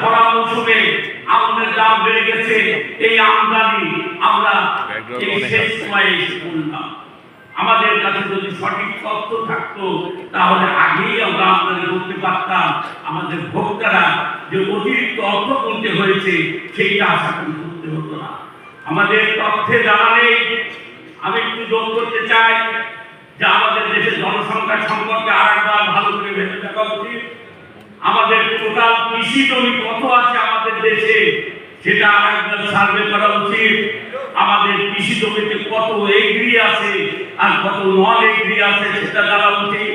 ভরা মৌসুমে আমের দাম বেড়ে গেছে। এই আমদানি আমরা এই শেষ সময়ে পড়লাম আমাদের কাছে যদি সঠিক তথ্য থাকতো তাহলে আগেই আমরা আমদানি করতে পারতাম আমাদের ভোক্তারা যে অতিরিক্ত অর্থ করতে হয়েছে সেইটা আশা করি করতে হতো না। আমাদের তথ্যে জানা নেই। আমি একটু যোগ করতে চাই যে আমাদের দেশের জনসংখ্যা সম্পর্কে আরেকবার ভালো করে ভেবে দেখা উচিত আমাদের টোটাল কৃষি জমি কত আছে আমাদের দেশে, সেটা আরেকবার সার্ভে করা উচিত। আমাদের কৃষি জমিতে কত এগ্রি আছে আর কত নন এগ্রি আছে সেটা জানা উচিত।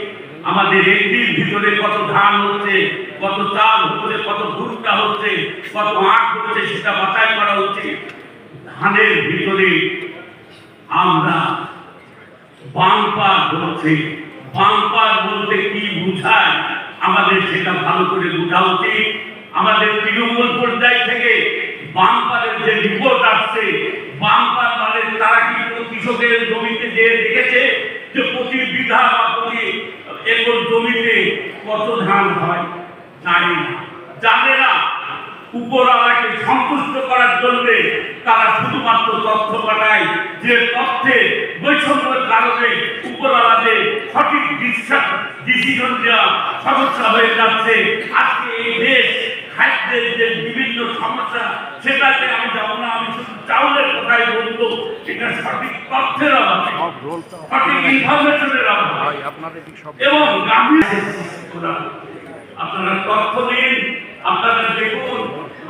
আমাদের এগ্রির ভিতরে কত ধান হচ্ছে, কত চাল হচ্ছে, কত ভুট্টা হচ্ছে, কত আখ হচ্ছে সেটা বাছাই করা উচিত। ধানের ভিতরে আমরা বাম্পার বলছে, বাম্পার বলতে আমাদের সেটা ভালো করে বোঝা উচিত। আমাদের তৃণমূল পর্যায় থেকে বাম্পারের যে রিপোর্ট আসছে বাম্পার মানে তারা কি কৃষকের জমিতে যে দেখেছে যে প্রতি বিঘা বা প্রতি একর জমিতে কত ধান হয়? জানে না। জানে না। উপরওয়ালাকে সন্তুষ্ট করার জন্য তারা শুধুমাত্র তথ্য পাঠায় যে তথ্যে বৈষম্যের কারণে উপরওয়ালাদের সঠিক বিশ্বাস ডিসিশন দেওয়া সমস্যা হয়ে যাচ্ছে। আজকে এই দেশ খাদ্যের যে বিভিন্ন সমস্যা সেটাতে আমি যাব না আমি শুধু চাউলের কথাই বলব এটা সঠিক তথ্যের অভাবে সঠিক ইনফরমেশনের অভাবে। এবং আপনারা তথ্য দিন আপনারা দেখুন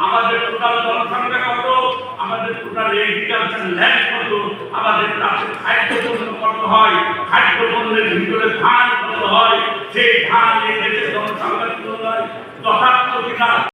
আমাদের টোটাল জনসংখ্যা কত আমাদের টোটাল এগ্রিকালচার ল্যান্ড কত আমাদের চাষের খাদ্য পণ্য কত হয় খাদ্য ভিতরে ধান হয় সেই ধান এই দেশের জনসংখ্যার যথার্থ কিনা